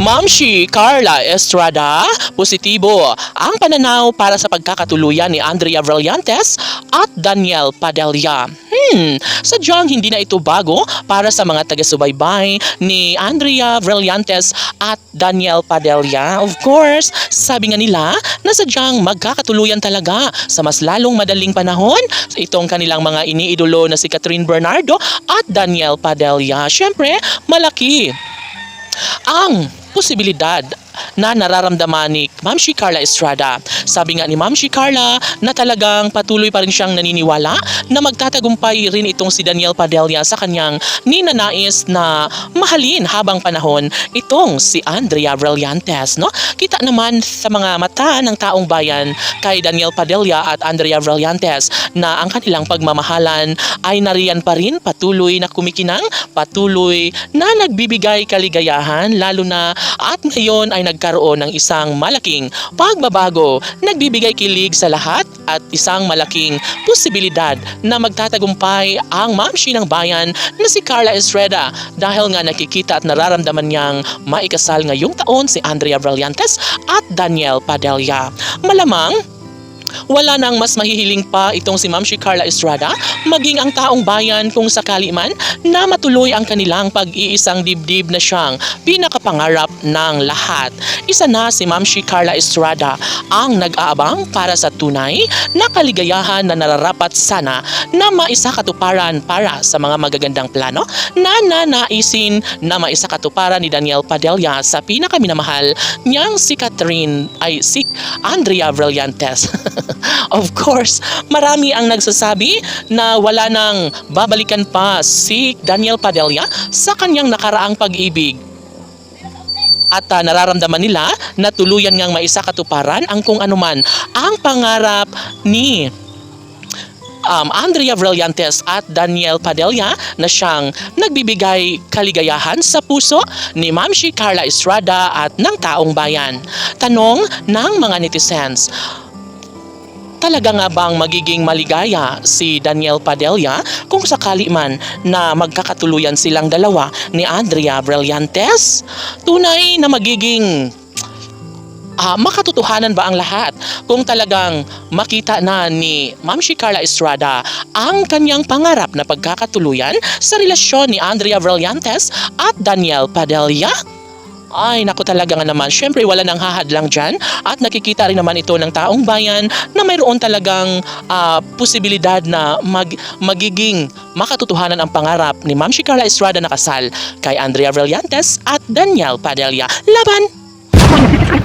Mamshi Carla Estrada, positibo ang pananaw para sa pagkakatuluyan ni Andrea Brillantes at Daniel Padilla. Hmm, sadyang hindi na ito bago para sa mga taga-subaybay ni Andrea Brillantes at Daniel Padilla. Of course, sabi nga nila na sadyang magkakatuluyan talaga sa mas lalong madaling panahon itong kanilang mga iniidolo na si Catherine Bernardo at Daniel Padilla. Siyempre, malaki ang posibilidad na nararamdaman ni Ma'am Shi Carla Estrada. Sabi nga ni Ma'am Shi Carla na talagang patuloy pa rin siyang naniniwala na magtatagumpay rin itong si Daniel Padilla sa kanyang ninanais na mahalin habang panahon itong si Andrea Brillantes. No? Kita naman sa mga mata ng taong bayan kay Daniel Padilla at Andrea Brillantes na ang kanilang pagmamahalan ay nariyan pa rin patuloy na kumikinang, patuloy na nagbibigay kaligayahan lalo na at ngayon ay nagkaroon ng isang malaking pagbabago, nagbibigay kilig sa lahat at isang malaking posibilidad na magtatagumpay ang mamshi ng bayan na si Carla Estrada dahil nga nakikita at nararamdaman niyang maikasal ngayong taon si Andrea Brillantes at Daniel Padilla. Malamang wala nang mas mahihiling pa itong si Ma'am Carla Estrada maging ang taong bayan kung sakali man na matuloy ang kanilang pag-iisang dibdib na siyang pinakapangarap ng lahat. Isa na si Ma'am Carla Estrada ang nag-aabang para sa tunay na kaligayahan na nararapat sana na maisakatuparan para sa mga magagandang plano na nanaisin na maisakatuparan ni Daniel Padilla sa pinakaminamahal niyang si Catherine ay si Andrea Brillantes. of course, marami ang nagsasabi na wala nang babalikan pa si Daniel Padilla sa kanyang nakaraang pag-ibig. At ah, nararamdaman nila na tuluyan ngang maisakatuparan ang kung anuman ang pangarap ni um, Andrea Brillantes at Daniel Padilla na siyang nagbibigay kaligayahan sa puso ni Ma'am Carla Estrada at ng taong bayan. Tanong ng mga netizens, Talaga nga bang magiging maligaya si Daniel Padilla kung sakali man na magkakatuluyan silang dalawa ni Andrea Brillantes? Tunay na magiging ah, makatotohanan ba ang lahat kung talagang makita na ni Ma'am Carla Estrada ang kanyang pangarap na pagkakatuluyan sa relasyon ni Andrea Brillantes at Daniel Padilla? Ay, naku talaga nga naman. Siyempre, wala nang hahadlang dyan. At nakikita rin naman ito ng taong bayan na mayroon talagang ah, posibilidad na mag, magiging makatotohanan ang pangarap ni Ma'am si Carla Estrada na kasal kay Andrea Brillantes at Daniel Padilla. Laban!